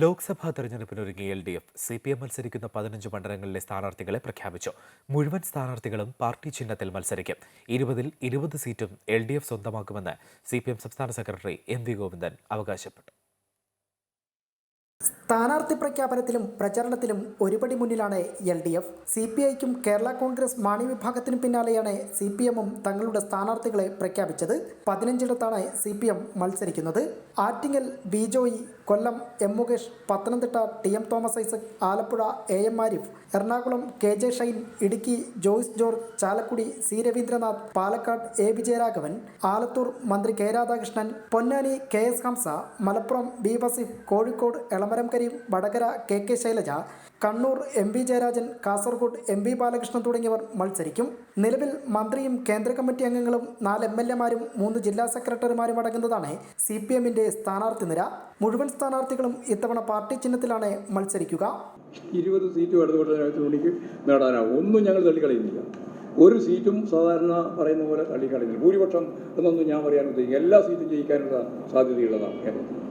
Lok Sabha തെരഞ്ഞെടുപ്പിനൊരുങ്ങി L D F C P M മത്സരിക്കുന്ന പതിനഞ്ച് മണ്ഡലങ്ങളിലെ സ്ഥാനാർത്ഥികളെ പ്രഖ്യാപിച്ചു. മുഴുവൻ സ്ഥാനാർത്ഥികളും പാർട്ടി ചിഹ്നത്തിൽ മത്സരിക്കും. ഇരുപതിൽ ഇരുപത് സീറ്റും എൽ ഡി എഫ് സ്വന്തമാക്കുമെന്ന് സി പി എം സംസ്ഥാന സെക്രട്ടറി എം വി ഗോവിന്ദൻ അവകാശപ്പെട്ടു. സ്ഥാനാർത്ഥി പ്രഖ്യാപനത്തിലും പ്രചരണത്തിലും ഒരുപടി മുന്നിലാണ് L D F. C P ഐക്കും Kerala Congress Mani വിഭാഗത്തിനും പിന്നാലെയാണ് സി പി എമ്മും തങ്ങളുടെ സ്ഥാനാർത്ഥികളെ പ്രഖ്യാപിച്ചത്. പതിനഞ്ചിടത്താണ് സി പി എം മത്സരിക്കുന്നത്. Attingal B Joy Kollam M Mukesh Pathanamthitta T M Thomas Isaac Alappuzha A M Arif Ernakulam K J Shine Idukki Joyce George Chalakudy C Raveendranath Palakkad A Vijayaraghavan Alathur മന്ത്രി K Radhakrishnan Ponnani K S Hamza Malappuram B Vaseef Kozhikode Elamaram Kareem Vadakara K K Shailaja Kannur M V Jayarajan Kasaragod M V Balakrishnan തുടങ്ങിയവർ മത്സരിക്കും. നിലവിൽ മന്ത്രിയും കേന്ദ്ര committee അംഗങ്ങളും നാല് M L എമാരും മൂന്ന് ജില്ലാ സെക്രട്ടറിമാരും അടങ്ങുന്നതാണ് സി പി എമ്മിന്റെ സ്ഥാനാർത്ഥി നിര. മുഴുവൻ സ്ഥാനാർത്ഥികളും ഇത്തവണ പാർട്ടി ചിഹ്നത്തിലാണ് മത്സരിക്കുക. ഇരുപത് സീറ്റ് ഇടതുപക്ഷത്തിനുള്ളിലേക്ക് നേടാനാവും ഒന്നും ഞങ്ങൾ തള്ളിക്കളയുന്നില്ല. ഒരു സീറ്റും സാധാരണ പറയുന്ന പോലെ തള്ളിക്കളയുന്നില്ല. ഭൂരിപക്ഷം എന്നൊന്നും ഞാൻ പറയാൻ ഉദ്ദേശിക്കും എല്ലാ സീറ്റും ജയിക്കാനുള്ള സാധ്യതയുള്ളതാണ് കേരളത്തിൽ.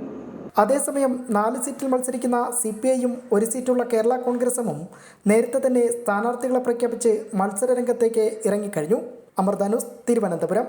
അതേസമയം നാല് സീറ്റിൽ മത്സരിക്കുന്ന സി പി ഐയും ഒരു സീറ്റുള്ള കേരള കോൺഗ്രസും നേരത്തെ തന്നെ സ്ഥാനാർത്ഥികളെ പ്രഖ്യാപിച്ച് മത്സരരംഗത്തേക്ക് ഇറങ്ങിക്കഴിഞ്ഞു. അമൃതാനുസ് തിരുവനന്തപുരം.